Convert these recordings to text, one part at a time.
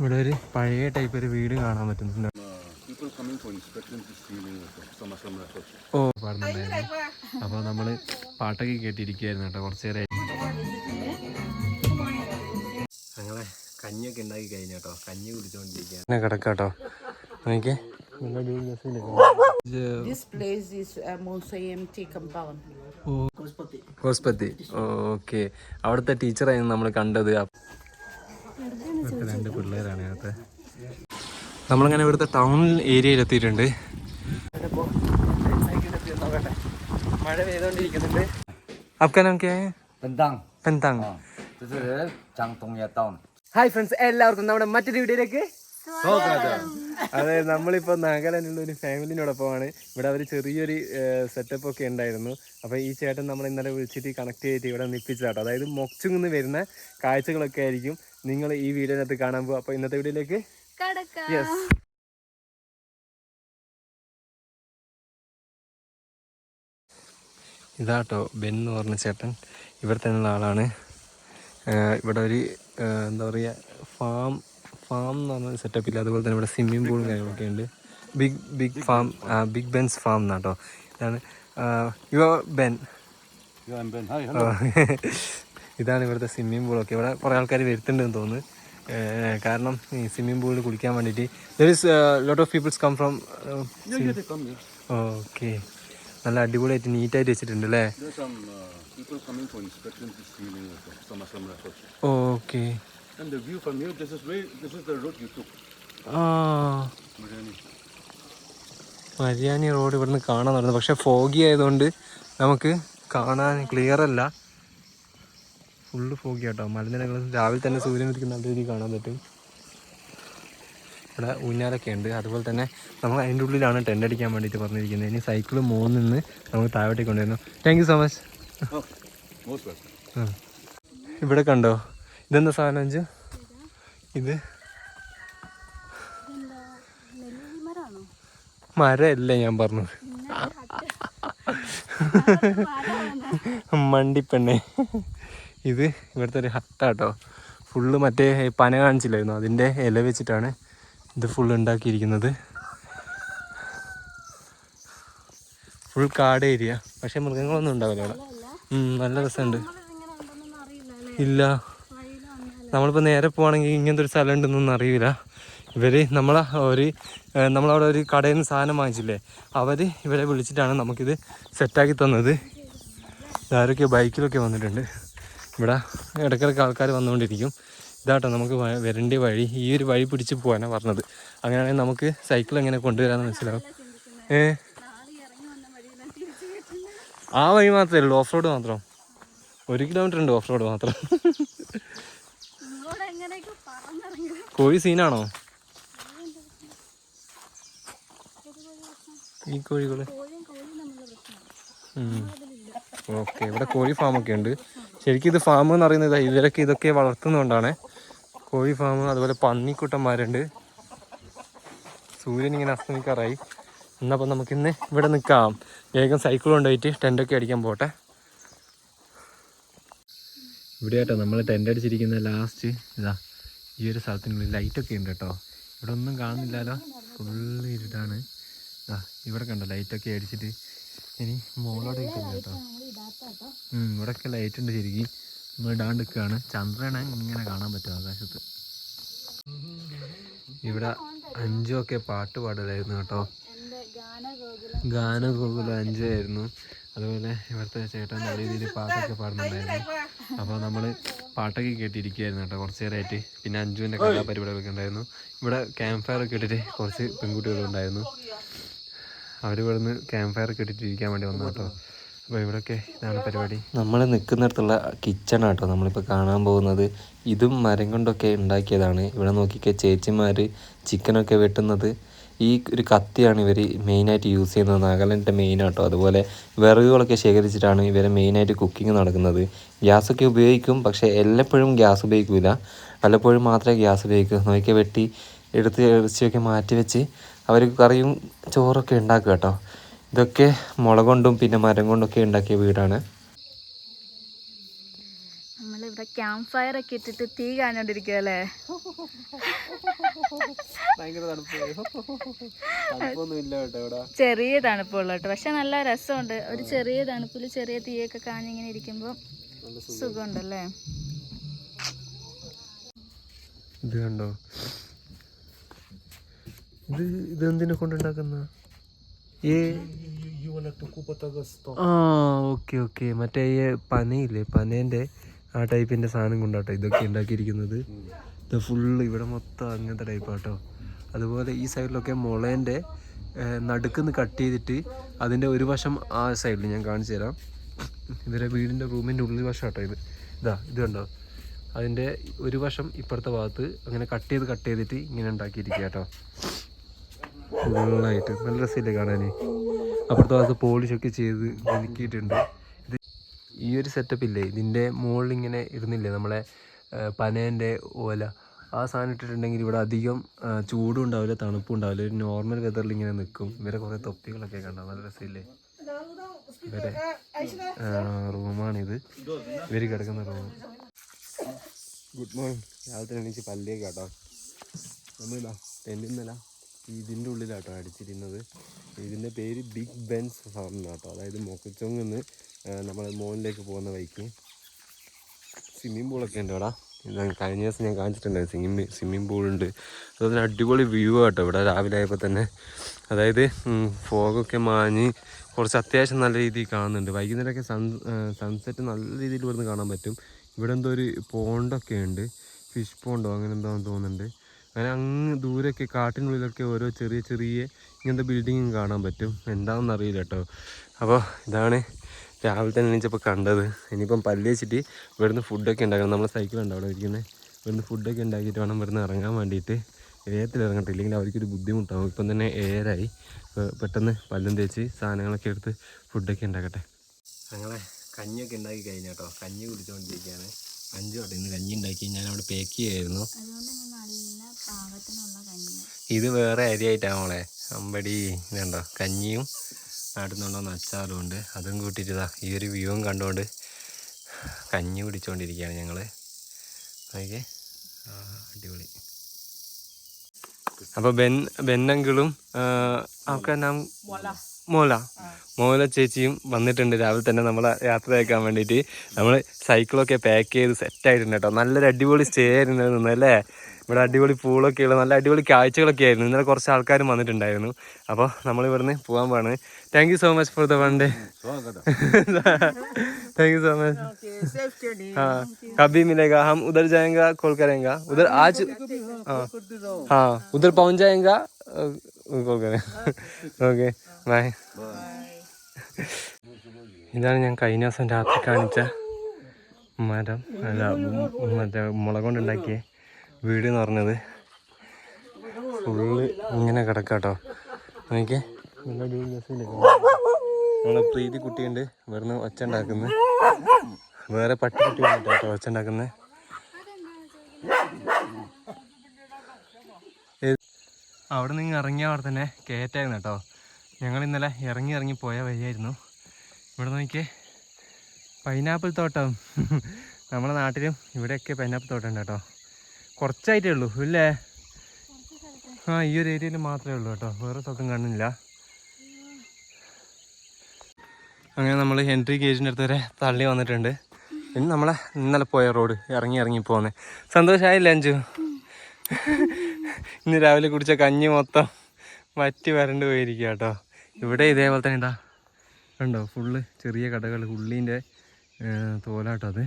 ഇവിടെ ഒരു പഴയ ടൈപ്പ് ഒരു വീട് കാണാൻ പറ്റുന്നുണ്ട്. ഓ പാടുന്നുണ്ടായിരുന്നു അപ്പോൾ നമ്മൾ പാട്ടൊക്കെ കേട്ടിരിക്കുകയായിരുന്നു കേട്ടോ കുറച്ച് നേരം ഞങ്ങളെ കഞ്ഞിയൊക്കെ ഉണ്ടാക്കി കഴിഞ്ഞ കേട്ടോ കഞ്ഞി കുടിച്ചോണ്ടിരിക്കുക കിടക്കാട്ടോ. ഹോസ്പത്തി ഓക്കെ. അവിടുത്തെ ടീച്ചറായിരുന്നു നമ്മൾ കണ്ടത് അപ്പ- ഇവിടുത്തെ രണ്ട് പിള്ളേരാണ് അകത്ത് നമ്മളിങ്ങനെ ഇവിടുത്തെ ടൗൺ ഏരിയയിൽ എത്തിയിട്ടുണ്ട് മഴ ഹായ് ഫ്രണ്ട്സ് എല്ലാവർക്കും നമ്മുടെ മറ്റൊരു വീഡിയോയിലേക്ക് അതെ നമ്മളിപ്പോ നാഗാലാൻഡിലുള്ള ഒരു ഫാമിലിനോടൊപ്പമാണ്. ഇവിടെ അവർ ചെറിയൊരു സെറ്റപ്പ് ഒക്കെ ഉണ്ടായിരുന്നു. അപ്പോൾ ഈ ചേട്ടൻ നമ്മൾ ഇന്നലെ വിളിച്ചിട്ട് കണക്ട് ചെയ്തിട്ട് ഇവിടെ നിപ്പിച്ചതാട്ടോ. അതായത് മൊച്ചുങ്ങുന്ന് വരുന്ന കാഴ്ചകളൊക്കെ ആയിരിക്കും നിങ്ങൾ ഈ വീഡിയോനകത്ത് കാണാൻ പോകും അപ്പോൾ ഇന്നത്തെ വീഡിയോയിലേക്ക് യെസ് ഇതാട്ടോ ബെൻ എന്ന് പറഞ്ഞ ചേട്ടൻ. ഇവിടെ തന്നെയുള്ള ആളാണ്. ഇവിടെ ഒരു എന്താ പറയുക ഫാം ഫാം എന്ന് പറഞ്ഞ സെറ്റപ്പില്ല അതുപോലെ തന്നെ ഇവിടെ സ്വിമ്മിംഗ് പൂളും കാര്യങ്ങളൊക്കെ ഉണ്ട്. Big big farm big Benz farm എന്നാട്ടോ ഇതാണ് യു ബെൻ. ഇതാണ് ഇവിടുത്തെ സ്വിമ്മിംഗ് പൂളൊക്കെ ഇവിടെ കുറേ ആൾക്കാർ വരുത്തുന്നുണ്ടെന്ന് തോന്നുന്നു. കാരണം ഈ സ്വിമ്മിംഗ് പൂളിൽ കുളിക്കാൻ വേണ്ടിയിട്ട് lot of peoples come from okay നല്ല അടിപൊളിയായിട്ട് നീറ്റായിട്ട് വെച്ചിട്ടുണ്ട് അല്ലേ? ഓക്കെ മര്യാണി റോഡ് ഇവിടുന്ന് കാണാൻ നടന്നു. പക്ഷെ ഫോഗി ആയതുകൊണ്ട് നമുക്ക് കാണാൻ ക്ലിയർ അല്ല. ഫുള്ള് ഫോക്കി കേട്ടോ മലനിരകൾ രാവിലെ തന്നെ സൂര്യൻ ഉദിക്കുന്ന നല്ല രീതിയിൽ കാണാൻ പറ്റും. ഇവിടെ ഊഞ്ഞാലൊക്കെ ഉണ്ട്. അതുപോലെ തന്നെ നമ്മൾ അതിന്റെ ഉള്ളിലാണ് ടെന്റ് അടിക്കാൻ വേണ്ടിയിട്ട് പറഞ്ഞിരിക്കുന്നത്. ഇനി സൈക്കിൾ മുകളിൽ നിന്ന് നമുക്ക് താഴോട്ടേക്ക് കൊണ്ടുവരുന്നു. Thank you so much. ഇവിടെ കണ്ടോ? ഇതെന്താ സാധനം അഞ്ചു? ഇത്? മരമല്ല ഞാൻ പറഞ്ഞു. മണ്ടിപ്പെണ്ണെ. ഇത് ഇവിടുത്തെ ഒരു ഹട്ടാട്ടോ ഫുള്ള് മറ്റേ പന കാണിച്ചില്ലായിരുന്നു? അതിന്റെ ഇല വെച്ചിട്ടാണ് ഇത് ഫുള്ള് ഉണ്ടാക്കിയിരിക്കുന്നത്. ഫുൾ കാട് ഏരിയ പക്ഷെ മൃഗങ്ങളൊന്നും ഉണ്ടാവില്ല ഇവിടെ. നല്ല രസമുണ്ട്. ഇല്ല. നമ്മളിപ്പോൾ നേരെ പോവാണെങ്കിൽ ഇങ്ങനത്തെ ഒരു സ്ഥലം ഉണ്ടെന്നൊന്നും അറിയില്ല. ഇവർ നമ്മളെ ഒരു നമ്മളവിടെ ഒരു കടയിൽ നിന്ന് സാധനം വാങ്ങിച്ചില്ലേ? അവർ ഇവരെ വിളിച്ചിട്ടാണ് നമുക്കിത് സെറ്റാക്കി തന്നത്. ആരൊക്കെ ബൈക്കിലൊക്കെ വന്നിട്ടുണ്ട്. ഇവിടെ ഇടയ്ക്കിടയ്ക്ക് ആൾക്കാർ വന്നുകൊണ്ടിരിക്കും. ഇതാട്ടോ നമുക്ക് വരേണ്ട വഴി ഈ ഒരു വഴി പിടിച്ച് പോകാനാണ് പറഞ്ഞത്. അങ്ങനെയാണെങ്കിൽ നമുക്ക് സൈക്കിൾ എങ്ങനെ കൊണ്ടുവരാമെന്ന് മനസ്സിലാവും. ഏ? ആ വഴി മാത്രമേ ഉള്ളൂ ഓഫ് റോഡ് മാത്രം. ഒരു കിലോമീറ്റർ ഉണ്ട് ഓഫ് റോഡ് മാത്രം. കോഴി സീനാണോ? ഈ കോഴികൾ. ഓക്കെ ഇവിടെ കോഴി ഫാമൊക്കെ ഉണ്ട്. ശരിക്കും ഇത് ഫാം എന്ന് പറയുന്നത് ഇവരൊക്കെ ഇതൊക്കെ വളർത്തുന്നതുകൊണ്ടാണ്. കോഴി ഫാം അതുപോലെ പന്നിക്കുട്ടന്മാരുണ്ട്. സൂര്യൻ ഇങ്ങനെ അസ്തമിക്കാറായി. എന്നപ്പോൾ നമുക്കിന്ന് ഇവിടെ നിൽക്കാം. വേഗം സൈക്കിൾ കൊണ്ടുപോയിട്ട് ടെന്റൊക്കെ അടിക്കാൻ പോട്ടെ. ഇവിടെ കേട്ടോ നമ്മൾ ടെന്റ് അടിച്ചിരിക്കുന്ന ലാസ്റ്റ് ഇതാ ഈ ഒരു സ്ഥലത്തിനുള്ളിൽ ലൈറ്റൊക്കെ ഉണ്ട് കേട്ടോ. ഇവിടെ ഒന്നും കാണുന്നില്ലല്ലോ. ഫുള്ള് ഇരുട്ടാണ്. ഇതാ ഇവിടെ കണ്ടോ ലൈറ്റൊക്കെ അടിച്ചിട്ട് ഇനി മോളോടെ കിട്ടില്ല കേട്ടോ. ഇവിടെയൊക്കെ ലൈറ്റ് ഉണ്ട് ശരിക്കും. നമ്മൾ ഇടാണ്ട് നിൽക്കുകയാണ്. ചന്ദ്രനെ ഇങ്ങനെ കാണാൻ പറ്റും ആകാശത്ത്. ഇവിടെ അഞ്ചുമൊക്കെ പാട്ട് പാടലായിരുന്നു കേട്ടോ. ഗാനഗോകുലം അഞ്ചു ആയിരുന്നു. അതുപോലെ ഇവിടുത്തെ ചേട്ടൻ നല്ല രീതിയിൽ പാട്ടൊക്കെ പാടുന്നുണ്ടായിരുന്നു. അപ്പോൾ നമ്മൾ പാട്ടൊക്കെ കേട്ടിരിക്കുകയായിരുന്നു കേട്ടോ കുറച്ച് നേരമായിട്ട് പിന്നെ അഞ്ചുവിന്റെ കലാപരിപാടികളൊക്കെ ഉണ്ടായിരുന്നു. ഇവിടെ ക്യാമ്പ് ഫയർ ഒക്കെ ഇട്ടിട്ട് കുറച്ച് പെൺകുട്ടികളുണ്ടായിരുന്നു. അവരിവിടുന്ന് ക്യാമ്പ് ഫയർ ഒക്കെ ഇട്ടിട്ട് ഇരിക്കാൻ വേണ്ടി വന്നു കേട്ടോ. ഇതാണ് പരിപാടി. നമ്മൾ നിൽക്കുന്നിടത്തുള്ള കിച്ചൺ ആട്ടോ. നമ്മളിപ്പോൾ കാണാൻ പോകുന്നത്. ഇതും മരം കൊണ്ടൊക്കെ ഉണ്ടാക്കിയതാണ്. ഇവിടെ നോക്കിക്കെ ചേച്ചിമാർ ചിക്കനൊക്കെ വെട്ടുന്നത്. ഈ ഒരു കത്തിയാണ് ഇവർ മെയിനായിട്ട് യൂസ് ചെയ്യുന്നത്. നാഗാലാൻഡിന്റെ മെയിൻ ആട്ടോ. അതുപോലെ വിറകുകളൊക്കെ ശേഖരിച്ചിട്ടാണ് ഇവർ മെയിനായിട്ട് കുക്കിംഗ് നടക്കുന്നത്. ഗ്യാസൊക്കെ ഉപയോഗിക്കും പക്ഷേ എല്ലപ്പോഴും ഗ്യാസ് ഉപയോഗിക്കില്ല വല്ലപ്പോഴും മാത്രമേ ഗ്യാസ് ഉപയോഗിക്കൂ. നോക്കിയാൽ വെട്ടി എടുത്ത് ഇറച്ചിയൊക്കെ മാറ്റി വെച്ച് അവർ കറിയും ചോറൊക്കെ ഉണ്ടാക്കുക കേട്ടോ. ഇതൊക്കെ മുള കൊണ്ടും പിന്നെ മരം കൊണ്ടൊക്കെ ഉണ്ടാക്കിയ വീടാണ്. നമ്മളിവിടെ ഇവിടെ ക്യാമ്പ് ഫയർ ഒക്കെ ഇട്ടിട്ട് തീ ഇല്ല ചെറിയ തണുപ്പുള്ള കേട്ടോ. പക്ഷെ നല്ല രസമുണ്ട്. ഒരു ചെറിയ തണുപ്പിൽ ചെറിയ തീയൊക്കെ കാഞ്ഞിങ്ങനെ ഇരിക്കുമ്പോൾ സുഖമുണ്ടല്ലേ? ഇത് കണ്ടോ? ഇത് ഇതെന്തിനെ കൊണ്ടുണ്ടാക്കുന്ന? ഏ ആ ഓക്കെ ഓക്കെ. മറ്റേ ഈ പനയില്ലേ? പനേന്റെ ആ ടൈപ്പിന്റെ സാധനം കൊണ്ടാട്ടോ ഇതൊക്കെ ഉണ്ടാക്കിയിരിക്കുന്നത്. ഇത് ഫുള്ള് ഇവിടെ മൊത്തം അങ്ങനത്തെ ടൈപ്പാട്ടോ അതുപോലെ ഈ സൈഡിലൊക്കെ മുളേന്റെ നടുക്കുന്ന് കട്ട് ചെയ്തിട്ട് അതിന്റെ ഒരു വശം ആ സൈഡിൽ ഞാൻ കാണിച്ചു തരാം. ഇവരെ വീടിന്റെ റൂമിന്റെ ഉള്ളിൽ വശമാട്ടോ ഇത്. ഇതാ ഇത് കണ്ടോ? അതിന്റെ ഒരു വശം ഇപ്പുറത്തെ ഭാഗത്ത് അങ്ങനെ കട്ട് ചെയ്ത് കട്ട് ചെയ്തിട്ട് ഇങ്ങനെ ഉണ്ടാക്കിയിരിക്കുക കേട്ടോ ഫുള്ളായിട്ട്. നല്ല രസമില്ലേ കാണാൻ അപ്പുറത്തെ ഭാഗത്ത് പോളിഷൊക്കെ ചെയ്ത് ഒതുക്കിയിട്ടുണ്ട് ഇത് ഈ ഒരു സെറ്റപ്പ് ഇല്ലേ? ഇതിന്റെ മുകളിൽ ഇങ്ങനെ ഇരുന്നില്ലേ? നമ്മളെ പനേന്റെ ഓല. ആ സാധനം ഇട്ടിട്ടുണ്ടെങ്കിൽ ഇവിടെ അധികം ചൂടും ഉണ്ടാവില്ല തണുപ്പും ഉണ്ടാവില്ല. ഒരു നോർമൽ വെതറിൽ ഇങ്ങനെ നിൽക്കും ഇവരെ കുറേ തൊപ്പികളൊക്കെ കണ്ടോ. നല്ല രസമില്ലേ? ഇവരെ റൂമാണിത്. ഇവർ കിടക്കുന്ന റൂം. ഗുഡ് മോർണിംഗ് രാവിലെ എണീച്ച് പല്ലിയൊക്കെ കേട്ടോ നമ്മളിതാ ടെന്റിന്നല്ല ഇതിന്റെ ഉള്ളിലാട്ടോ അടിച്ചിരുന്നത് ഇതിന്റെ പേര് ബിഗ് ബെൻസ് ഫാം എന്നാട്ടോ അതായത് മൊക്കച്ചോങ്ങന്ന് നമ്മൾ മോളിലേക്ക് പോകുന്ന വഴിക്ക്. സ്വിമ്മിംഗ് പൂളൊക്കെ ഉണ്ട് ഇവിടെ കഴിഞ്ഞ ദിവസം ഞാൻ കാണിച്ചിട്ടുണ്ടായിരുന്നു. സ്വിമ്മിങ് സ്വിമ്മിംഗ് പൂളുണ്ട്. അതുപോലെ അടിപൊളി വ്യൂ ആട്ടോ ഇവിടെ രാവിലെ ആയപ്പോൾ തന്നെ. അതായത് ഫോഗൊക്കെ മാഞ്ഞ് കുറച്ച് അത്യാവശ്യം നല്ല രീതിയിൽ കാണുന്നുണ്ട്. വൈകുന്നേരമൊക്കെ സൺ സൺസെറ്റ് നല്ല രീതിയിൽ ഇവിടുന്ന് കാണാൻ പറ്റും. ഇവിടെ എന്തോ ഒരു പോണ്ടൊക്കെ ഉണ്ട്. ഫിഷ് പോണ്ടോ അങ്ങനെ എന്താണെന്ന് തോന്നുന്നുണ്ട്. അങ്ങനെ അങ്ങ് ദൂരെയൊക്കെ കാട്ടിനുള്ളിലൊക്കെ ഓരോ ചെറിയ ചെറിയ ഇങ്ങനത്തെ ബിൽഡിങ്ങും കാണാൻ പറ്റും. എന്താണെന്ന് അറിയില്ല കേട്ടോ അപ്പോൾ ഇതാണ് രാവിലെ തന്നെ എണീച്ചപ്പോൾ കണ്ടത്. ഇനിയിപ്പം പല്ല് വെച്ചിട്ട് ഇവിടുന്ന് ഫുഡൊക്കെ ഉണ്ടാക്കണം. നമ്മളെ സൈക്കിൾ ഉണ്ട് അവിടെ ഇരിക്കുന്നത് ഇവിടുന്ന് ഫുഡൊക്കെ ഉണ്ടാക്കിയിട്ട് വേണം ഇവിടുന്ന് ഇറങ്ങാൻ വേണ്ടിയിട്ട്. വേഗത്തിൽ ഇറങ്ങട്ടെ. ഇല്ലെങ്കിൽ അവർക്കൊരു ബുദ്ധിമുട്ടാവും. ഇപ്പം തന്നെ ഏരായി. പെട്ടെന്ന് പല്ലും തേച്ച് സാധനങ്ങളൊക്കെ എടുത്ത് ഫുഡൊക്കെ ഉണ്ടാക്കട്ടെ. ഞങ്ങളെ കഞ്ഞിയൊക്കെ ഉണ്ടാക്കി കഴിഞ്ഞു കേട്ടോ കഞ്ഞി കുടിച്ചുകൊണ്ടിരിക്കുകയാണ് അഞ്ചു തൊട്ട് ഇന്ന് കഞ്ഞി ഉണ്ടാക്കി ഞാൻ അവിടെ പേക്ക് ചെയ്യായിരുന്നു. ഇത് വേറെ അരി ആയിട്ടാണ് മോളെ. അമ്പടി ഇതുണ്ടോ? കഞ്ഞിയും നാട്ടിന്നുണ്ടോന്ന് അച്ചാറും ഉണ്ട്. അതും കൂട്ടിയിട്ടതാ ഈ ഒരു വ്യൂവും കണ്ടുകൊണ്ട് കഞ്ഞി കുടിച്ചുകൊണ്ടിരിക്കുകയാണ് ഞങ്ങൾ അതൊക്കെ അടിപൊളി. അപ്പോൾ ബെൻ ബെന്നങ്കിളും ഒക്കെ നാം മോല മോല ചേച്ചിയും വന്നിട്ടുണ്ട് രാവിലെ തന്നെ നമ്മളെ യാത്രയാക്കാൻ വേണ്ടിയിട്ട്. നമ്മൾ സൈക്കിളൊക്കെ പാക്ക് ചെയ്ത് സെറ്റ് ആയിട്ടുണ്ട് കേട്ടോ. നല്ലൊരു അടിപൊളി സ്റ്റേ ആയിരുന്നു നിന്നല്ലേ ഇവിടെ അടിപൊളി പൂളൊക്കെ ഉള്ള നല്ല അടിപൊളി കാഴ്ചകളൊക്കെ ആയിരുന്നു. ഇന്നലെ കുറച്ച് ആൾക്കാരും വന്നിട്ടുണ്ടായിരുന്നു. അപ്പോൾ നമ്മൾ ഇവിടുന്ന് പോകാൻ പോവാണ്. Thank you so much for the one day thank you so much ഹാ കബി മിലേഗ ഹം ഉദർ ജായേങ്ക കോൾ കരേങ്ക ഉദർ ആജ് ഹാ ഉദർ പൗഞ്ചായേങ്ക കോൾ കരേങ്ക ഓക്കെ ബൈ ഇതാണ് ഞാൻ കഴിഞ്ഞ ദിവസം രാത്രി കാണിച്ച മരം. അല്ല മറ്റേ മുളക് കൊണ്ടുണ്ടാക്കിയ വീട് എന്ന് പറഞ്ഞത്. ഫുള്ള് ഇങ്ങനെ കിടക്കാട്ടോ. എനിക്ക് നല്ല നമ്മളെ പ്രീതി കുട്ടിയുണ്ട്. ഇവിടുന്ന് ഒച്ച ഉണ്ടാക്കുന്നത് വേറെ പട്ടി കുട്ടി വന്നിട്ടോ ഒച്ച ഉണ്ടാക്കുന്നത് അവിടെ നിന്ന് ഇറങ്ങിയ അവിടെ തന്നെ കയറ്റായിരുന്നു കേട്ടോ. ഞങ്ങൾ ഇന്നലെ ഇറങ്ങി ഇറങ്ങി പോയ വഴിയായിരുന്നു. ഇവിടെ നോക്കിയേ പൈനാപ്പിൾ തോട്ടം. നമ്മുടെ നാട്ടിലും ഇവിടെയൊക്കെ പൈനാപ്പിൾ തോട്ടം ഉണ്ട് കേട്ടോ. കുറച്ചായിട്ടേ ഉള്ളൂ ഇല്ലേ? ആ ഈ ഒരു ഏരിയയിൽ മാത്രമേ ഉള്ളൂ കേട്ടോ വേറെ സ്ഥലത്തും കാണുന്നില്ല. അങ്ങനെ നമ്മൾ എൻട്രി ഗേറ്റിന്റെ അടുത്ത് വരെ തള്ളി വന്നിട്ടുണ്ട്. ഇനി നമ്മളെ ഇന്നലെ പോയ റോഡ് ഇറങ്ങി ഇറങ്ങി പോകുന്നത് സന്തോഷമായില്ല അഞ്ചു? ഇന്ന് രാവിലെ കുടിച്ച കഞ്ഞി മൊത്തം വറ്റി വരണ്ട് പോയിരിക്കുക കേട്ടോ. ഇവിടെ ഇതേപോലെ തന്നെ ഇതാ. ഉണ്ടോ ഫുള്ള് ചെറിയ കടകൾ ഉള്ളീന്റെ തോലാട്ടോ അത്.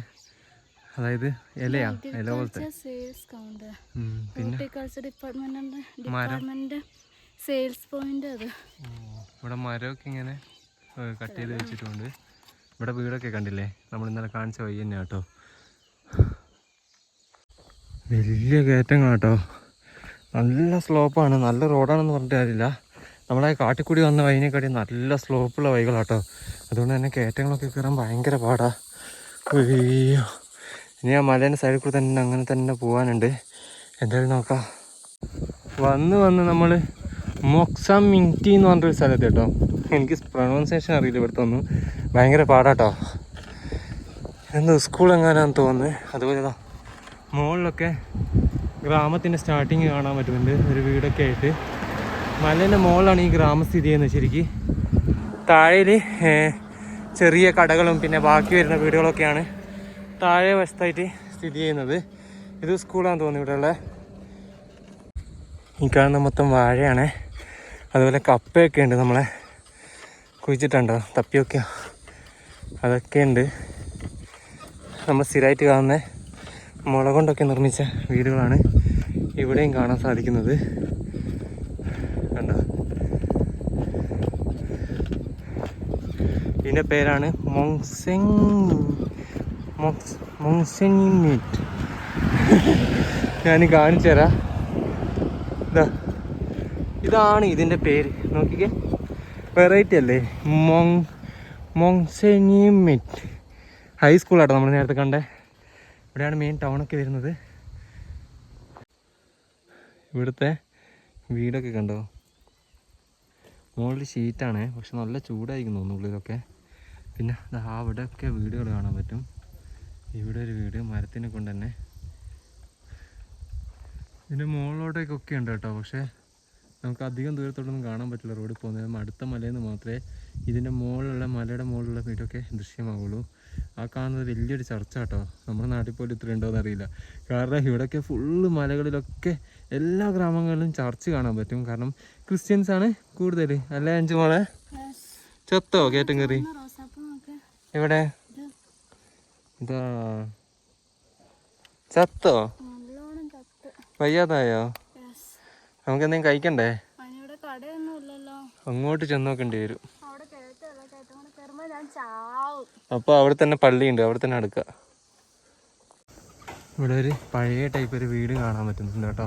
അതായത് ഇലയാ. ഇല പോലത്തെ. സെയിൽസ് പിന്നെ? പോയിന്റ് അത്. ഇവിടെ മരമൊക്കെ ഇങ്ങനെ കട്ട് ചെയ്ത് വെച്ചിട്ടുണ്ട്. ഇവിടെ വീടൊക്കെ കണ്ടില്ലേ? നമ്മൾ ഇന്നലെ കാണിച്ച വഴി തന്നെ കേട്ടോ. വലിയ കയറ്റം കേട്ടോ നല്ല സ്ലോപ്പാണ് നല്ല റോഡാണെന്ന് പറഞ്ഞിട്ട് കാര്യമില്ല. നമ്മളെ കാട്ടിക്കൂടി വന്ന വഴിനെക്കാട്ടി നല്ല സ്ലോപ്പുള്ള വഴികളാട്ടോ. അതുകൊണ്ട് തന്നെ കയറ്റങ്ങളൊക്കെ കയറാൻ ഭയങ്കര പാടാ. അയ്യോ. ഇനി ആ മലേന്റെ സൈഡിൽ കൂടെ തന്നെ അങ്ങനെ തന്നെ പോകാനുണ്ട് എന്തായാലും നോക്കാം. വന്ന് വന്ന് നമ്മൾ മൊക്സാം മിന്റി എന്ന് പറഞ്ഞൊരു സ്ഥലത്ത് കേട്ടോ. എനിക്ക് പ്രൊണൗൺസിയേഷൻ അറിയില്ല ഇവിടുത്തെ ഒന്നും. ഭയങ്കര പാടാട്ടോ. എന്തോ സ്കൂൾ എങ്ങാനാന്ന് തോന്നുന്നത് അതുപോലെ ഇതാ മുകളിലൊക്കെ ഗ്രാമത്തിന്റെ സ്റ്റാർട്ടിങ് കാണാൻ പറ്റുന്നുണ്ട്. ഒരു വീടൊക്കെ ആയിട്ട്. മലേന്റെ മുകളിലാണ് ഈ ഗ്രാമം സ്ഥിതി ചെയ്യുന്നത് ശരിക്ക്. ചെറിയ കടകളും പിന്നെ ബാക്കി വരുന്ന വീടുകളൊക്കെയാണ് താഴെ വശത്തായിട്ട് സ്ഥിതി ചെയ്യുന്നത്. ഇത് സ്കൂളാണെന്ന് തോന്നുന്നു ഇവിടെയുള്ള. ഈ കാണുന്ന മൊത്തം വാഴയാണ്. അതുപോലെ കപ്പയൊക്കെ ഉണ്ട് നമ്മളെ. കുഴിച്ചിട്ടുണ്ടോ? തപ്പിയൊക്കെ അതൊക്കെ ഉണ്ട്. നമ്മൾ സ്ഥിരമായിട്ട് കാണുന്ന മുളകൊണ്ടൊക്കെ നിർമ്മിച്ച വീടുകളാണ് ഇവിടെയും കാണാൻ സാധിക്കുന്നത്. കണ്ടോ? ഇതിന്റെ പേരാണ് മൊങ്സെങ്. മൊങ്സെങ് മീറ്റ് ഞാൻ കാണിച്ചു തരാം. ഇതാ ഇതാണ് ഇതിന്റെ പേര്. നോക്കിക്കേ. വെറൈറ്റി അല്ലേ? മോങ് മൊങ്സെനി മിറ്റ് ഹൈസ്കൂളാട്ടോ നമ്മൾ നേരത്തെ കണ്ടേ. ഇവിടെയാണ് മെയിൻ ടൗണൊക്കെ വരുന്നത്. ഇവിടുത്തെ വീടൊക്കെ കണ്ടോ? മുകളിൽ ഷീറ്റാണ് പക്ഷെ നല്ല ചൂടായിരിക്കും തോന്നുന്നു ഉള്ളിലൊക്കെ. പിന്നെ അവിടെയൊക്കെ വീടുകൾ കാണാൻ പറ്റും. ഇവിടെ ഒരു വീട് മരത്തിനെ കൊണ്ട് തന്നെ. ഇതിന്റെ മുകളിലോട്ടേക്കൊക്കെ ഉണ്ട് കേട്ടോ. പക്ഷേ നമുക്ക് അധികം ദൂരത്തോട്ടൊന്നും കാണാൻ പറ്റില്ല റോഡിൽ പോകുന്നത്. അടുത്ത മലയിൽ മാത്രമേ ഇതിന്റെ മുകളിലുള്ള മലയുടെ മുകളിലുള്ള വീടൊക്കെ ദൃശ്യമാവുള്ളൂ. ആ കാണുന്നത് വലിയൊരു ചർച്ച കേട്ടോ. നമ്മുടെ നാട്ടിൽ പോലും ഇത്ര ഉണ്ടോ എന്നറിയില്ല കാരണം ഇവിടെയൊക്കെ ഫുള്ള് മലകളിലൊക്കെ എല്ലാ ഗ്രാമങ്ങളിലും ചർച്ച് കാണാൻ പറ്റും. കാരണം ക്രിസ്ത്യൻസ് ആണ് കൂടുതൽ. അല്ലെ അഞ്ചു മോളെ? ചത്തോ കേട്ടും കയറി എവിടെ? ഇതാ. ചത്തോ? വയ്യാതായോ? നമുക്ക് എന്തെങ്കിലും കഴിക്കണ്ടേ? അങ്ങോട്ട് ചെന്ന് നോക്കേണ്ടി വരും അപ്പൊ അവിടെ തന്നെ പള്ളിയുണ്ട്. അവിടെ തന്നെ അടുക്കുക ഇവിടെ ഒരു പഴയ ടൈപ്പ് ഒരു വീട് കാണാൻ പറ്റുന്നുണ്ട് കേട്ടോ.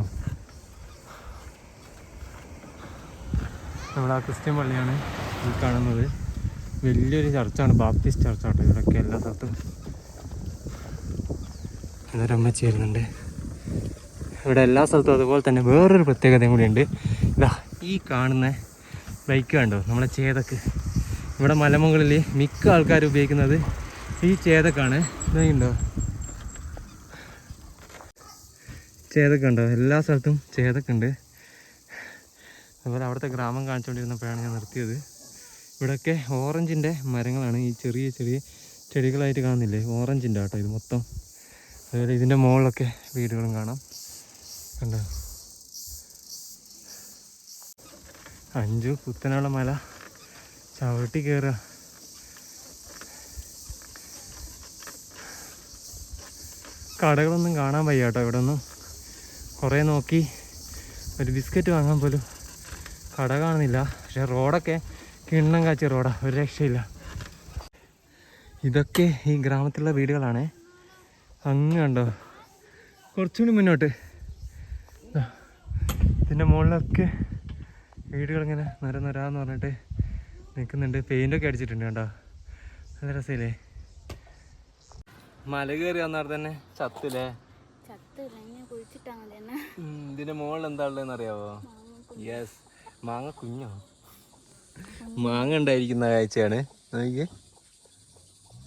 നമ്മൾ ആ ക്രിസ്ത്യൻ പള്ളിയാണ് ഈ കാണുന്നത്. വലിയൊരു ചർച്ചാണ് ബാപ്റ്റിസ്റ്റ് ചർച്ചാട്ടോ ഇവിടെയൊക്കെ എല്ലാ സ്ഥലത്തും. ഇതൊരു ചേരുന്നുണ്ട് ഇവിടെ എല്ലാ സ്ഥലത്തും അതുപോലെ തന്നെ വേറൊരു പ്രത്യേകതയും കൂടിയുണ്ട്. ഇതാ ഈ കാണുന്ന ബൈക്ക് കണ്ടോ? നമ്മളെ ചേതക്ക് ഇവിടെ മലമുകളിൽ മിക്ക ആൾക്കാരും ഉപയോഗിക്കുന്നത് ഈ ചേതക്കാണ് ഇതുണ്ടോ ചേതക്ക് ഉണ്ടോ. എല്ലാ സ്ഥലത്തും ചേതക്കുണ്ട് അതുപോലെ അവിടുത്തെ ഗ്രാമം കാണിച്ചുകൊണ്ടിരുന്നപ്പോഴാണ് ഞാൻ നിർത്തിയത്. ഇവിടെയൊക്കെ ഓറഞ്ചിന്റെ മരങ്ങളാണ്. ഈ ചെറിയ ചെറിയ ചെടികളായിട്ട് കാണുന്നില്ലേ? ഓറഞ്ചിന്റെ കേട്ടോ ഇത് മൊത്തം. അതുപോലെ ഇതിന്റെ മുകളിലൊക്കെ വീടുകളും കാണാം. കണ്ടോ? അഞ്ചു കുത്തനുള്ള മല. ചവിട്ടി കയറുക. കടകളൊന്നും കാണാൻ വയ്യ കേട്ടോ ഇവിടെ ഒന്നും കുറേ നോക്കി. ഒരു ബിസ്ക്കറ്റ് വാങ്ങാൻ പോലും കട കാണുന്നില്ല. പക്ഷെ റോഡൊക്കെ കിണ്ണം കാച്ചിയ റോഡാണ് ഒരു രക്ഷയില്ല. ഇതൊക്കെ ഈ ഗ്രാമത്തിലുള്ള വീടുകളാണ്. അങ്ങ് കണ്ടോ? കുറച്ചുകൂടി മുന്നോട്ട്. ഇതിന്റെ മുകളിലൊക്കെ വീടുകളിങ്ങനെ നിര നിരാന്ന് പറഞ്ഞിട്ട് നിൽക്കുന്നുണ്ട്. പെയിന്റൊക്കെ അടിച്ചിട്ടുണ്ട് കണ്ടോ? നല്ല രസമില്ലേ മല കയറി വന്നാൽ തന്നെ ചത്തില്ല ഇങ്ങനെ കുഴിച്ചിട്ടാ മതി എന്നെ ഇതിന്റെ മുകളിൽ എന്താ ഉള്ളതെന്ന് അറിയാവോ? യെസ് മാങ്ങ കുഞ്ഞോ? മാങ്ങ ഉണ്ടായിരിക്കുന്ന കാഴ്ചയാണ്. നോക്കിയേ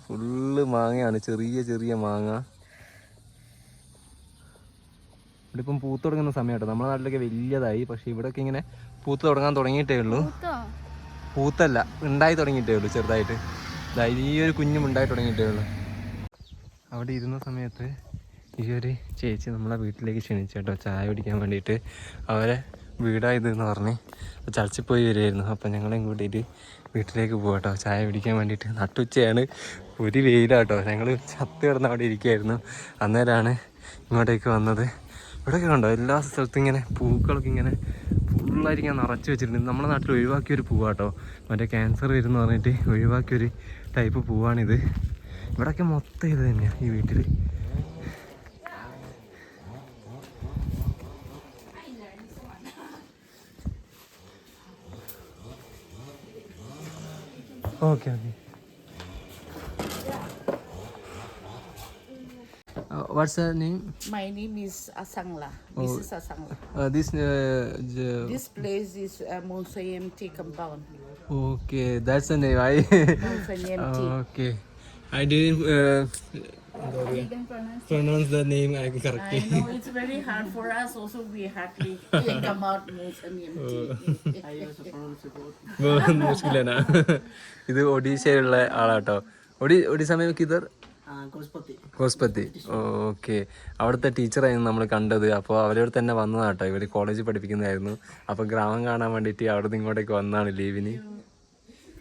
ഫുള്ള് മാങ്ങയാണ്. ചെറിയ ചെറിയ മാങ്ങ. ഇവിടെ ഇപ്പം പൂത്ത് തുടങ്ങുന്ന സമയമാട്ടോ. നമ്മുടെ നാട്ടിലൊക്കെ വലിയതായി. പക്ഷെ ഇവിടെയൊക്കെ ഇങ്ങനെ പൂത്ത് തുടങ്ങാൻ തുടങ്ങിയിട്ടേ ഉള്ളൂ. പൂത്തോ? പൂത്തല്ല. ഉണ്ടായി തുടങ്ങിയിട്ടേ ഉള്ളൂ ചെറുതായിട്ട്. ഈ ഒരു കുഞ്ഞും ഉണ്ടായി തുടങ്ങിയിട്ടേ ഉള്ളൂ. അവിടെ ഇരുന്ന സമയത്ത് ഈ ഒരു ചേച്ചി നമ്മളെ വീട്ടിലേക്ക് ക്ഷണിച്ചു കേട്ടോ. ചായ കുടിക്കാൻ വേണ്ടിയിട്ട് അവരെ വീടായത് എന്ന് പറഞ്ഞ് ചർച്ചിൽ പോയി വരുമായിരുന്നു അപ്പം ഞങ്ങളെയും കൂട്ടിയിട്ട് വീട്ടിലേക്ക് പോകട്ടോ ചായ പിടിക്കാൻ വേണ്ടിയിട്ട് നട്ടുച്ചയാണ്. ഒരു വെയിലാട്ടോ ഞങ്ങൾ ചത്ത് കിടന്ന് അവിടെ ഇരിക്കുകയായിരുന്നു. അന്നേരമാണ് ഇങ്ങോട്ടേക്ക് വന്നത്. ഇവിടെയൊക്കെ കണ്ടോ? എല്ലാ സ്ഥലത്തും ഇങ്ങനെ പൂക്കളൊക്കെ ഇങ്ങനെ ഇങ്ങനെ നിറച്ച് വെച്ചിട്ടുണ്ട്. നമ്മുടെ നാട്ടിൽ ഒഴിവാക്കിയൊരു പൂവാട്ടോ മറ്റേ ക്യാൻസർ വരുമെന്ന് പറഞ്ഞിട്ട് ഒഴിവാക്കിയൊരു ടൈപ്പ് പൂവാണിത്. ഇവിടെയൊക്കെ മൊത്തം ഇത് തന്നെയാണ് ഈ വീട്ടിൽ Okay okay what's name My name is Asangla. Mrs. Asangla. This This place is uh, Monsayem Tea Compound. Okay that's name I Monsayem Tea. Okay I didn't uh, എന്താ പറയുക പ്രൊനൗൺസ് ദ നെയിം എനിക്ക് correct I know it's very hard for us also. We hardly come out most MEMT. Uh. I also pronounce it both. മുഷ്കിലാണ് ഇത് ഒഡീഷയിലുള്ള ആളാട്ടോ. ഒഡീ ഒഡീസ മേ കിതർ Uh, Gospati. ഹോസ്പത്തി ഓക്കെ. അവിടുത്തെ ടീച്ചറായിരുന്നു നമ്മൾ കണ്ടത്. അപ്പോൾ അവരോട് തന്നെ വന്നതാട്ടോ. ഇവർ കോളേജിൽ പഠിപ്പിക്കുന്നതായിരുന്നു. അപ്പോൾ ഗ്രാമം കാണാൻ വേണ്ടിയിട്ട് അവിടെ നിന്ന് ഇങ്ങോട്ടേക്ക് വന്നതാണ് ലീവിന്.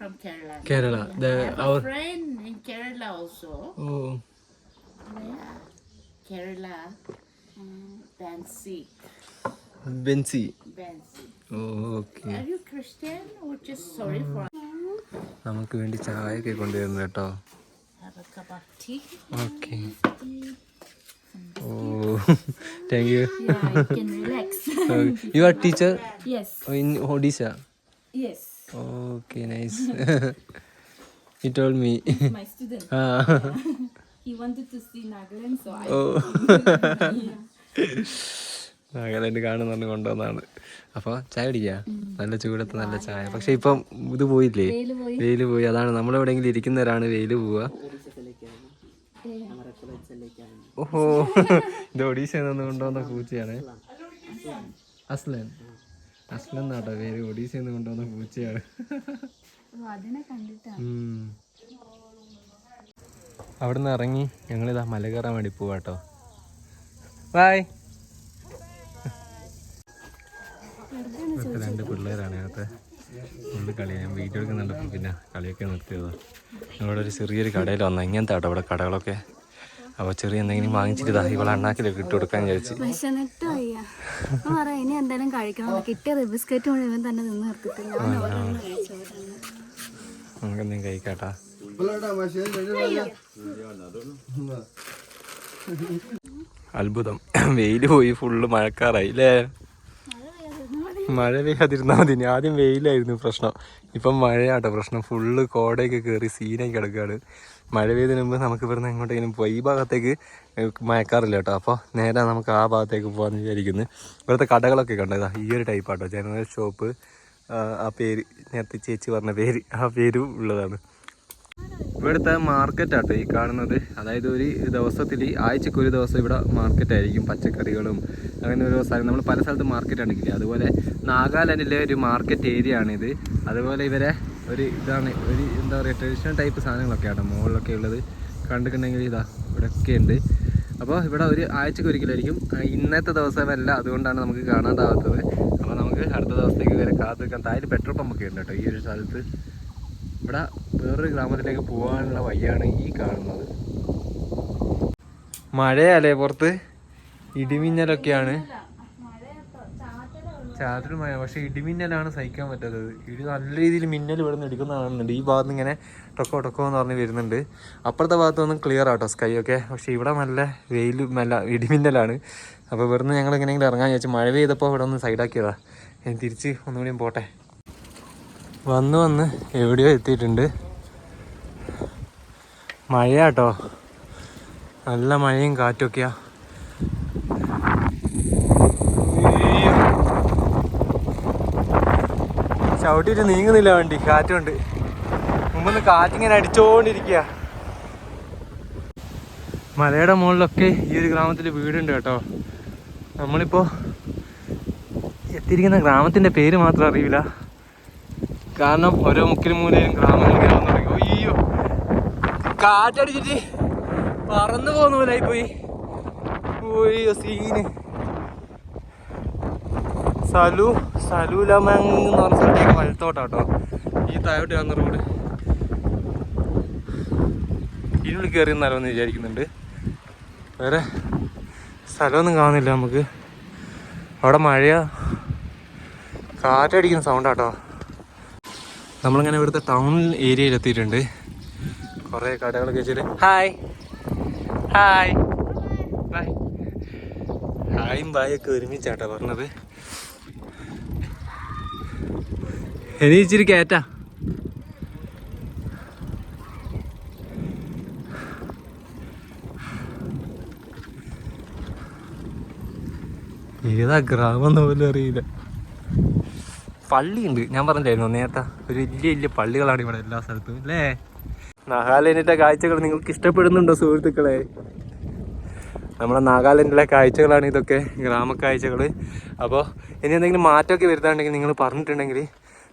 From Kerala. കേരള ദ അവർ Friend in Kerala also. ഓ. Yeah. Kerala. Mm, Bansi. Bansi Bansi. Okay Are you Christian or just sorry for? നമുക്ക് വേണ്ടി ചായയൊക്കെ കൊണ്ടുവരുന്നു കേട്ടോ Have a cup of tea. Oh thank you I can relax. You are teacher yes. In Odisha Yes. Okay nice you told me My student. ah He wanted to see Nagaland, so I. Oh. Nagaland കാണുന്ന പറഞ്ഞ് കൊണ്ടുവന്നാണ്. അപ്പോൾ ചായ കുടിക്കുക നല്ല ചൂടത്ത് നല്ല ചായ. പക്ഷെ ഇപ്പം ഇത് പോയില്ലേ? വെയിൽ പോയി. അതാണ് നമ്മളെവിടെങ്കിലും ഇരിക്കുന്നവരാണ് വെയിൽ പോവുക. ഓഹോ. ഇത് ഒഡീഷയിൽ നിന്ന് കൊണ്ടുവന്ന പൂച്ചയാണ്. അസ്ലൻ. അസ്ലൻ എന്നാട്ടോ പേര്? ഒഡീഷയിൽ നിന്ന് കൊണ്ടുവന്ന പൂച്ചയാണ്. അതിനെ കണ്ടിട്ടാണ് ഉം. നിന്ന് ഇറങ്ങി ഞങ്ങളിതാ മല കയറാൻ വേണ്ടി പോവാട്ടോ ബായ് ഇവിടുത്തെ രണ്ട് പിള്ളേരാണ് അകത്ത് ഫുള്ള് കളിയാണ് ഞാൻ വീഡിയോ എടുക്കുന്നുണ്ട് പിന്നെ കളിയൊക്കെ നിർത്തിയതാ. ഇവിടെ ഒരു ചെറിയൊരു കടയിൽ വന്ന ഇങ്ങനത്തെ ആട്ടോ ഇവിടെ കടകളൊക്കെ. അപ്പോൾ ചെറിയ എന്തെങ്കിലും വാങ്ങിച്ചിട്ട് ഇതാ ഇവളെ അണ്ണാക്കിലൊക്കെ ഇട്ട് കൊടുക്കാൻ വിചാരിച്ചു. ഇനി എന്തായാലും കഴിക്കണം. കിട്ടിയ ബിസ്ക്കറ്റ് മുഴുവൻ തന്നെ നിന്ന് നിർത്തിട്ട് ഞാൻ അവിടെ നിന്ന് നമുക്ക് എന്തെങ്കിലും കഴിക്കാട്ടാ. അത്ഭുതം. വെയിൽ പോയി ഫുള്ള് മഴക്കാറായി അല്ലേ മഴ പെയ്യാതിരുന്നാൽ മതി ആദ്യം വെയിലായിരുന്നു പ്രശ്നം. ഇപ്പം മഴയാട്ടോ പ്രശ്നം. ഫുള്ള് കോടയൊക്കെ കയറി സീനായി കിടക്കുകയാണ് മഴ പെയ്തതിന് മുമ്പ് നമുക്ക് ഇവിടുന്ന് എങ്ങോട്ടെങ്കിലും പോയി. ഈ ഭാഗത്തേക്ക് മയക്കാറില്ല കേട്ടോ. അപ്പോൾ നേരെ നമുക്ക് ആ ഭാഗത്തേക്ക് പോകാമെന്ന് വിചാരിക്കുന്നു. ഇവിടുത്തെ കടകളൊക്കെ കണ്ടതാ ഈ ഒരു ടൈപ്പാട്ടോ ജനറൽ ഷോപ്പ് ആ പേര് നേരത്തെ ചേച്ചി പറഞ്ഞ പേര് ആ പേരും ഉള്ളതാണ്. ഇവിടുത്തെ മാർക്കറ്റ് ആട്ടോ ഈ കാണുന്നത്. അതായത് ഒരു ദിവസത്തിൽ ആഴ്ചക്ക് ഒരു ദിവസം ഇവിടെ മാർക്കറ്റ് ആയിരിക്കും പച്ചക്കറികളും അങ്ങനെ ഓരോ സ്ഥലം നമ്മൾ പല സ്ഥലത്ത് മാർക്കറ്റ് ആണെങ്കിലേ അതുപോലെ നാഗാലാൻഡിലെ ഒരു മാർക്കറ്റ് ഏരിയ ആണിത്. അതുപോലെ ഇവരെ ഒരു ഇതാണ് ഒരു എന്താ പറയുക ട്രഡീഷണൽ ടൈപ്പ് സാധനങ്ങളൊക്കെ ആട്ടോ മുകളിലൊക്കെ ഉള്ളത്. കണ്ടിട്ടുണ്ടെങ്കിൽ ഇതാ ഇവിടെയൊക്കെ ഉണ്ട്. അപ്പോൾ ഇവിടെ ഒരു ആഴ്ചക്ക് ഒരിക്കലായിരിക്കും ഇന്നത്തെ ദിവസമല്ല അതുകൊണ്ടാണ് നമുക്ക് കാണാതാവാത്തത്. അപ്പോൾ നമുക്ക് അടുത്ത ദിവസത്തേക്ക് വരെ കാത്തു നിൽക്കാൻ താഴെ പെട്രോൾ പമ്പൊക്കെ ഉണ്ട് കേട്ടോ ഈ ഒരു സ്ഥലത്ത്. ഇവിടെ വേറൊരു ഗ്രാമത്തിലേക്ക് പോകാനുള്ള വഴിയാണ് ഈ കാണുന്നത്. മഴയല്ലേ പുറത്ത്? ഇടിമിന്നലൊക്കെയാണ്. ചാറ്റൽ മഴ പക്ഷെ ഇടിമിന്നലാണ് സഹിക്കാൻ പറ്റാത്തത്. ഇടി നല്ല രീതിയിൽ മിന്നൽ ഇവിടെ നിന്ന് എടുക്കുന്ന കാണുന്നുണ്ട്. ഈ ഭാഗത്ത് ഇങ്ങനെ ടൊക്കോ ടൊക്കോ എന്ന് പറഞ്ഞ് വരുന്നുണ്ട്. അപ്പുറത്തെ ഭാഗത്തൊന്നും ക്ലിയർ ആട്ടോ സ്കൈ ഒക്കെ. പക്ഷെ ഇവിടെ നല്ല വെയിൽ നല്ല ഇടിമിന്നലാണ്. അപ്പോൾ ഇവിടുന്ന് ഞങ്ങൾ എങ്ങനെയെങ്കിലും ഇറങ്ങാൻ ചോദിച്ചാൽ മഴ പെയ്തപ്പോൾ ഇവിടെ ഒന്ന് സൈഡാക്കിയതാണ് ഞാൻ തിരിച്ച് ഒന്നുകൂടിയും പോട്ടെ. വന്ന് വന്ന് എവിടെയോ എത്തിയിട്ടുണ്ട്. മഴയാട്ടോ. നല്ല മഴയും കാറ്റൊക്കെയാ ചവിട്ടിട്ട് നീങ്ങുന്നില്ല വണ്ടി. കാറ്റുണ്ട്. മുമ്പൊന്ന് കാറ്റിങ്ങനെ അടിച്ചോണ്ടിരിക്കുക മലയുടെ മുകളിലൊക്കെ ഈ ഒരു ഗ്രാമത്തിൽ വീടുണ്ട് കേട്ടോ. നമ്മളിപ്പോൾ എത്തിയിരിക്കുന്ന ഗ്രാമത്തിന്റെ പേര് മാത്രം അറിയില്ല. കാരണം ഓരോ മുക്കിലും മൂലയിലും ഗ്രാമങ്ങൾ കയറാൻ തുടങ്ങി. അയ്യോ. കാറ്റടിച്ചിട്ട് പറന്നു പോകുന്ന പോലെ ആയിപ്പോയി ഓയ്യോ സീന് സലു സലൂലമങ് എന്ന് പറഞ്ഞ സ്ഥലത്തേക്ക് വലത്തോട്ടാട്ടോ ഈ താഴോട്ട് വന്ന റോഡ് ഇതിനുള്ളിൽ കയറി എന്നാലോ എന്ന് വിചാരിക്കുന്നുണ്ട്. വേറെ സ്ഥലമൊന്നും കാണുന്നില്ല നമുക്ക്. അവിടെ മഴയാ. കാറ്റടിക്കുന്ന സൗണ്ടാട്ടോ നമ്മളിങ്ങനെ ഇവിടുത്തെ ടൗൺ ഏരിയയിൽ എത്തിയിട്ടുണ്ട് കുറേ കടകളൊക്കെ വെച്ചിട്ട്. ഹായ് ഹായ് ബൈ ഹായും ബായ് ഒക്കെ ഒരുമിച്ചാട്ടോ പറഞ്ഞത്. ഇനി ഇച്ചിരി കയറ്റാ ഏതാ ഗ്രാമം എന്ന് പോലും അറിയില്ല. പള്ളിയുണ്ട്. ഞാൻ പറഞ്ഞില്ലായിരുന്നു? നേരത്തെ ഒരു വലിയ വലിയ പള്ളികളാണ് ഇവിടെ എല്ലാ സ്ഥലത്തും അല്ലേ? നാഗാലാൻഡിന്റെ കാഴ്ചകൾ നിങ്ങൾക്ക് ഇഷ്ടപ്പെടുന്നുണ്ടോ സുഹൃത്തുക്കളെ? നമ്മുടെ നാഗാലാൻഡിലെ കാഴ്ചകളാണ് ഇതൊക്കെ ഗ്രാമക്കാഴ്ചകൾ അപ്പോൾ ഇനി എന്തെങ്കിലും മാറ്റമൊക്കെ വരുത്താണ്ടെങ്കിൽ നിങ്ങൾ പറഞ്ഞിട്ടുണ്ടെങ്കിൽ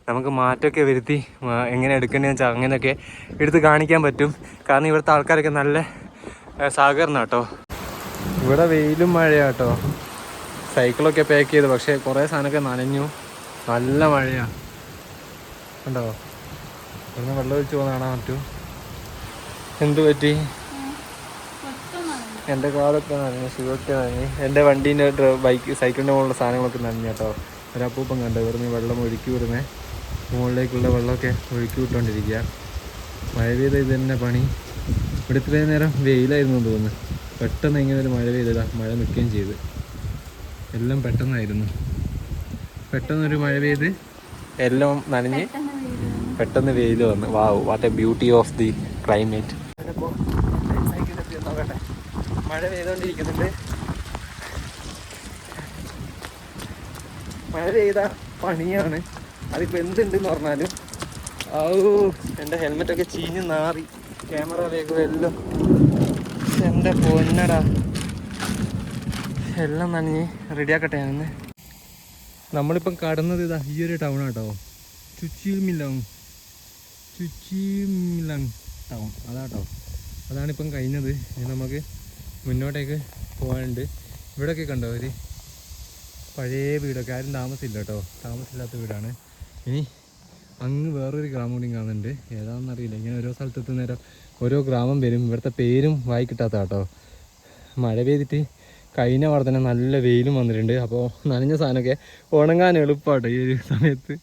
നമുക്ക് മാറ്റമൊക്കെ വരുത്തി എങ്ങനെ എടുക്കേണ്ടതെന്ന് വെച്ചാൽ അങ്ങനെയൊക്കെ എടുത്ത് കാണിക്കാൻ പറ്റും. കാരണം ഇവിടുത്തെ ആൾക്കാരൊക്കെ നല്ല സഹകരണം കേട്ടോ ഇവിടെ വെയിലും മഴയാട്ടോ സൈക്കിളൊക്കെ പാക്ക് ചെയ്തു പക്ഷേ കുറേ സാധനമൊക്കെ നനഞ്ഞു. നല്ല മഴയാണ് ഉണ്ടോ ഇവിടുന്ന് വെള്ളം ഒഴിച്ച് പോകുന്ന കാണാൻ എന്തു പറ്റി? എന്റെ കാലൊക്കെ നനഞ്ഞു ഷൂവൊക്കെ നനഞ്ഞു. എന്റെ വണ്ടീന്റെ ബൈക്ക് സൈക്കിളിന്റെ മുകളിലുള്ള സാധനങ്ങളൊക്കെ നനഞ്ഞു കേട്ടോ. ഒരപ്പൂപ്പം കണ്ടു? ഇവിടുന്ന് വെള്ളം ഒഴുക്കി വിടുന്നേ. മുകളിലേക്കുള്ള വെള്ളമൊക്കെ ഒഴുക്കി വിട്ടുകൊണ്ടിരിക്കുക മഴ പെയ്ത ഇത് തന്നെ പണി. ഇവിടെ ഇത്രയും നേരം വെയിലായിരുന്നു തോന്നുന്നു. പെട്ടെന്ന് ഇങ്ങനെ ഒരു മഴ പെയ്തതാ. മഴ നിൽക്കുകയും ചെയ്ത്. എല്ലാം പെട്ടെന്നായിരുന്നു. പെട്ടെന്നൊരു മഴ പെയ്ത് എല്ലാം നനഞ്ഞ് പെട്ടെന്ന് വെയിൽ വന്ന്. Wow what a beauty of the climate മഴ പെയ്തോണ്ടിരിക്കുന്നുണ്ട്. മഴ പെയ്ത പണിയാണ്. അതിപ്പോൾ എന്തുണ്ടെന്ന് പറഞ്ഞാലും. ഔ എന്റെ ഹെൽമെറ്റൊക്കെ ചീഞ്ഞ് നാറി. ക്യാമറ വേഗം എല്ലാം. എന്റെ പൊന്നടാ. എല്ലാം നനഞ്ഞ് റെഡിയാക്കട്ടെ ഞാൻ നമ്മളിപ്പം കടന്നത് ഇതാ ഈ ഒരു ടൗൺ ആട്ടോ. ചുച്ചിമിലങ്. ചുച്ചിമിലങ് ടൗൺ അതാട്ടോ. അതാണിപ്പം കഴിഞ്ഞത്. നമുക്ക് മുന്നോട്ടേക്ക് പോകാനുണ്ട് ഇവിടെയൊക്കെ കണ്ടോ ഒരു പഴയ വീടൊക്കെ. ആരും താമസമില്ല കേട്ടോ. താമസമില്ലാത്ത വീടാണ്. ഇനി അങ്ങ് വേറൊരു ഗ്രാമം കൂടി കാണുന്നുണ്ട്. ഏതാണെന്നറിയില്ല ഇങ്ങനെ ഓരോ സ്ഥലത്തെത്തുന്നേരം ഓരോ ഗ്രാമം വരും. ഇവിടുത്തെ പേരും വായിക്കിട്ടാത്ത കേട്ടോ മഴ പെയ്തിട്ട് കഴിഞ്ഞ വാർ തന്നെ നല്ല വെയിലും വന്നിട്ടുണ്ട്. അപ്പോൾ നനഞ്ഞ സാധനമൊക്കെ ഉണങ്ങാൻ എളുപ്പമാട്ടോ ഈ ഒരു സമയത്ത്.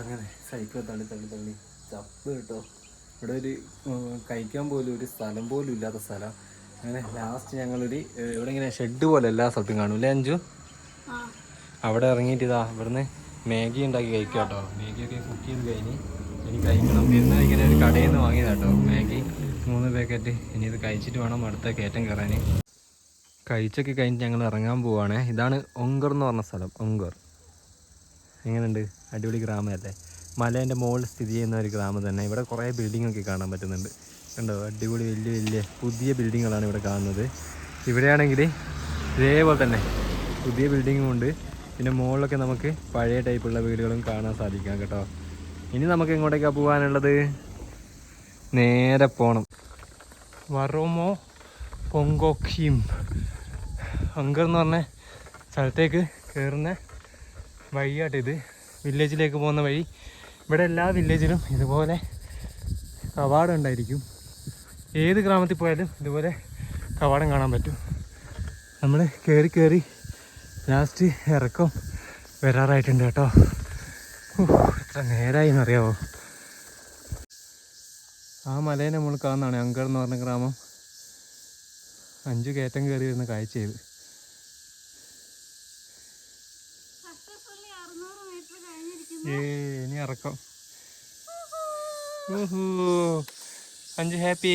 അങ്ങനെ സൈക്കിൾ തള്ളി തള്ളി തള്ളി. ചപ്പ് കേട്ടോ. ഇവിടെ ഒരു കഴിക്കാൻ പോലും ഒരു സ്ഥലം പോലും ഇല്ലാത്ത സ്ഥലം. അങ്ങനെ ലാസ്റ്റ് ഞങ്ങളൊരു ഇവിടെ ഇങ്ങനെ ഷെഡ് പോലെ എല്ലാ സ്ഥലത്തും കാണും. അല്ലേ അഞ്ചു അവിടെ ഇറങ്ങിയിട്ട് ഇതാ ഇവിടുന്ന് മാഗി ഉണ്ടാക്കി കഴിക്കുക കേട്ടോ. മാഗിയൊക്കെ കുക്ക് ചെയ്ത് കഴിഞ്ഞ് ഇനി കഴിക്കണം. ഇന്ന് ഇങ്ങനെ ഒരു കടയിൽ നിന്ന് വാങ്ങിയതാട്ടോ മാഗി. മൂന്ന് പാക്കറ്റ് ഇനി ഇത് കഴിച്ചിട്ട് വേണം അടുത്ത കയറ്റം കയറാൻ. കഴിച്ചൊക്കെ കഴിഞ്ഞിട്ട് ഞങ്ങൾ ഇറങ്ങാൻ പോവാണ്. ഇതാണ് ഒങ്കർ എന്ന് പറഞ്ഞ സ്ഥലം. ഒങ്കർ എങ്ങനെയുണ്ട്? അടിപൊളി ഗ്രാമമല്ലേ? മലേന്റെ മുകളിൽ സ്ഥിതി ചെയ്യുന്ന ഒരു ഗ്രാമം തന്നെ. ഇവിടെ കുറേ ബിൽഡിങ്ങൊക്കെ കാണാൻ പറ്റുന്നുണ്ട്. കണ്ടോ? അടിപൊളി വലിയ വലിയ പുതിയ ബിൽഡിങ്ങുകളാണ് ഇവിടെ കാണുന്നത്. ഇവിടെയാണെങ്കിൽ ഇതേപോലെ തന്നെ പുതിയ ബിൽഡിങ്ങും ഉണ്ട്. പിന്നെ മുകളിലൊക്കെ നമുക്ക് പഴയ ടൈപ്പുള്ള വീടുകളും കാണാൻ സാധിക്കാം കേട്ടോ. ഇനി നമുക്ക് എങ്ങോട്ടേക്കാണ് പോകാനുള്ളത് നേരെ പോകണം വറോമോ പൊങ്കോക്കിയും അങ്കർ എന്ന് പറഞ്ഞ സ്ഥലത്തേക്ക് കയറുന്ന വഴിയാട്ട് ഇത്. വില്ലേജിലേക്ക് പോകുന്ന വഴി. ഇവിടെ എല്ലാ വില്ലേജിലും ഇതുപോലെ കവാടം ഉണ്ടായിരിക്കും. ഏത് ഗ്രാമത്തിൽ പോയാലും ഇതുപോലെ കവാടം കാണാൻ പറ്റും. നമ്മൾ കയറി കയറി ലാസ്റ്റ് ഇറക്കം വരാറായിട്ടുണ്ട് കേട്ടോ. എത്ര നേരമായി എന്നറിയാവോ ആ മലേനെ നമ്മൾ കാണുന്നതാണ് അങ്കർ എന്ന് പറഞ്ഞ ഗ്രാമം. അഞ്ചു കയറ്റം കയറി വരുന്ന കാഴ്ചയത് ചെയ്ത് ഏ ഇനി ഇറക്കം. ഊഹൂ. അഞ്ചു ഹാപ്പി.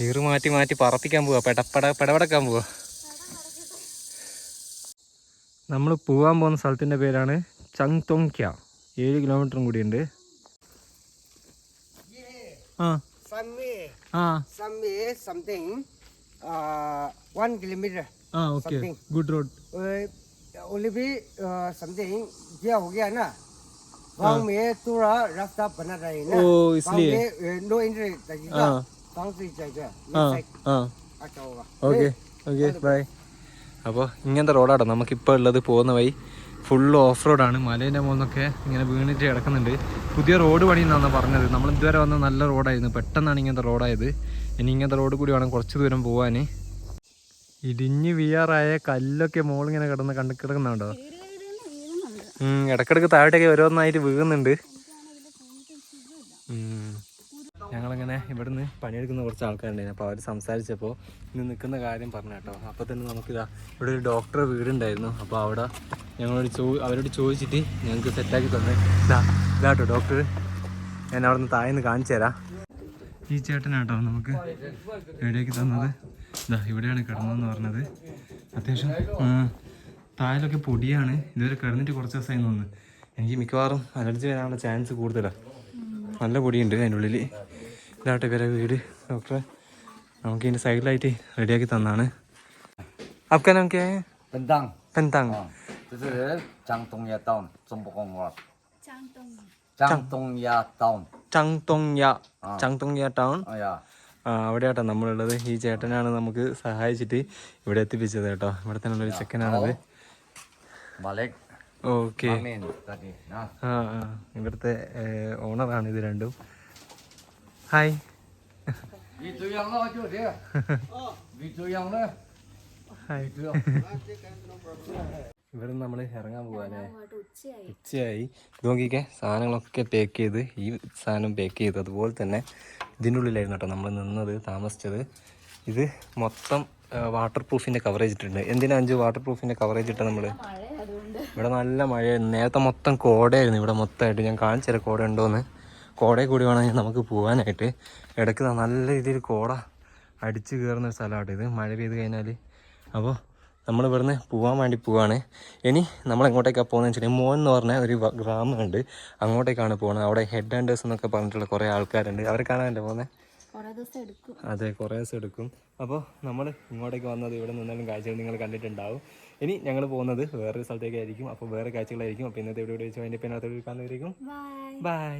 ഈറ് മാറ്റി മാറ്റി പറപ്പിക്കാൻ പോവാ. പെടപ്പട പെടപെടക്കാൻ പോവാ. നമ്മൾ പോകാൻ പോകുന്ന സ്ഥലത്തിന്റെ പേരാണ് ചങ് തൊങ്ക്യ ഏഴ് കിലോമീറ്ററും കൂടിയുണ്ട്. ആ. Sammi, ആ Sammi is something, uh, one kilometer. ആ okay good road Uh, only be uh, something, dia हो गया ना गाँव में थोड़ा रास्ता बना रहे हैं ना ओ, गाँव इसलिए? में uh, no entry लगेगा हाँ। गाँव से जाएगा ആ ये side ആ अच्छा होगा ഓക്കെ ഓക്കെ ബൈ അപ്പോൾ ഇങ്ങനത്തെ റോഡാട്ടോ നമുക്കിപ്പോൾ ഉള്ളത് പോകുന്ന വഴി ഫുൾ ഓഫ് റോഡാണ് മലേന്റെ മുകളിലൊക്കെ ഇങ്ങനെ വീണിട്ട് കിടക്കുന്നുണ്ട്. പുതിയ റോഡ് പണി എന്നാണ് പറഞ്ഞത്. നമ്മൾ ഇതുവരെ വന്ന നല്ല റോഡായിരുന്നു പെട്ടെന്നാണ് ഇങ്ങനത്തെ റോഡായത് ഇനി ഇങ്ങനത്തെ റോഡ് കൂടി വേണം കുറച്ച് ദൂരം പോകാൻ ഇടിഞ്ഞ് വീയാറായ കല്ലൊക്കെ മോളിങ്ങനെ കിടന്ന് കണ്ടു കിടക്കുന്നുണ്ടോ? ഇടക്കിടക്ക് താഴോട്ടൊക്കെ ഓരോന്നായിട്ട് വീഴുന്നുണ്ട്. ഞങ്ങളങ്ങനെ ഇവിടുന്ന് പണിയെടുക്കുന്ന കുറച്ച് ആൾക്കാരുണ്ടായിരുന്നു. അപ്പോൾ അവർ സംസാരിച്ചപ്പോൾ ഇന്ന് നിൽക്കുന്ന കാര്യം പറഞ്ഞു കേട്ടോ. അപ്പോൾ തന്നെ നമുക്കിതാ ഇവിടെ ഒരു ഡോക്ടറെ വീടുണ്ടായിരുന്നു. അപ്പോൾ അവിടെ ഞങ്ങളോട് ചോ അവരോട് ചോദിച്ചിട്ട് ഞങ്ങൾക്ക് സെറ്റാക്കി തന്നെ. ഇതാ ഇതാട്ടോ ഡോക്ടർ ഞാൻ അവിടെ നിന്ന് താഴെ കാണിച്ചു തരാം. ഈ ചേട്ടനാട്ടോ നമുക്ക് റെഡിയാക്കി തന്നത്. ഇതാ ഇവിടെയാണ് കിടന്നതെന്ന് പറഞ്ഞത്. അത്യാവശ്യം ആ, താഴിലൊക്കെ പൊടിയാണ്. ഇതുവരെ കിടന്നിട്ട് കുറച്ച് ദിവസമായി എനിക്ക് മിക്കവാറും അലർജി വരാനുള്ള ചാൻസ് കൂടുതലാണ് നല്ല പൊടിയുണ്ട് അതിന്റെ ഉള്ളിൽ ഇതാട്ടെ ഇവരെ വീട്. ഡോക്ടറെ നമുക്ക് ഇതിന്റെ സൈഡിലായിട്ട് റെഡിയാക്കി തന്നാണ്. അഫ്ഗാൻ നമുക്ക് ടൗൺ. ടൗൺ ടൗൺ അവിടെയാട്ടോ നമ്മളുള്ളത്. ഈ ചേട്ടനാണ് നമുക്ക് സഹായിച്ചിട്ട് ഇവിടെ എത്തിപ്പിച്ചത് കേട്ടോ. ഇവിടെ തന്നെ ഒരു ചെക്കനാണത്. ഓക്കെ. ഇവിടുത്തെ ഓണറാണ് ഇത് രണ്ടും. Hi Itu yang lo aja vì tôi yang nó hi ഇവിടെ നമ്മൾ ഇറങ്ങാൻ പോവാനേ ഉച്ചയായി. ഇത് നോക്കിക്കേ സാധനങ്ങളൊക്കെ പാക്ക് ചെയ്ത് ഈ സാധനം പാക്ക് ചെയ്ത് അതുപോലെ തന്നെ ഇതിന്റെ ഉള്ളിലായിരുന്നു കേട്ടോ നമ്മൾ നിന്നത് താമസിച്ചത്. ഇത് മൊത്തം വാട്ടർ പ്രൂഫിന്റെ കവറേജ് ഇട്ടിട്ടുണ്ട്. എന്തിനാ അഞ്ച് വാട്ടർ പ്രൂഫിന്റെ കവറേജ് ഇട്ട നമ്മൾ ഇവിടെ നല്ല മഴയായിരുന്നു നേരത്തെ മൊത്തം കോടയായിരുന്നു. ഇവിടെ മൊത്തമായിട്ട് ഞാൻ കാണിച്ചു തരാം കോട ഉണ്ടോയെന്ന് കോടയിൽ കൂടി വേണമെങ്കിൽ നമുക്ക് പോകാനായിട്ട് ഇടയ്ക്ക് നല്ല രീതിയിൽ കോട അടിച്ച് കയറുന്ന ഒരു സ്ഥലമാട്ടോ ഇത്. മഴ പെയ്ത് കഴിഞ്ഞാൽ അപ്പോൾ നമ്മൾ ഇവിടുന്ന് പോകാൻ വേണ്ടി പോവാണ്. ഇനി നമ്മൾ എങ്ങോട്ടേക്കാണ് പോകുന്നത് വെച്ചിട്ടുണ്ടെങ്കിൽ മോൻ എന്ന് പറഞ്ഞ ഒരു ഗ്രാമമുണ്ട്. അങ്ങോട്ടേക്കാണ് പോകുന്നത് അവിടെ ഹെഡ് ആൻഡേഴ്സ് എന്നൊക്കെ പറഞ്ഞിട്ടുള്ള കുറേ ആൾക്കാരുണ്ട്. അവരെ കാണാനല്ലേ പോകുന്നത് അതെ കുറേ ദിവസം എടുക്കും. അപ്പോൾ നമ്മൾ ഇങ്ങോട്ടേക്ക് വന്നത് ഇവിടെ നിന്നാലും കാഴ്ചകൾ നിങ്ങൾ കണ്ടിട്ടുണ്ടാവും. ഇനി ഞങ്ങൾ പോകുന്നത് വേറൊരു സ്ഥലത്തേക്കായിരിക്കും. അപ്പോൾ വേറെ കാഴ്ചകളായിരിക്കും. അപ്പോൾ ഇന്നത്തെ ഇവിടെ വെച്ച് അതിന്റെ പിന്നെ അടുത്തൊരു കാണുന്നതായിരിക്കും ബൈ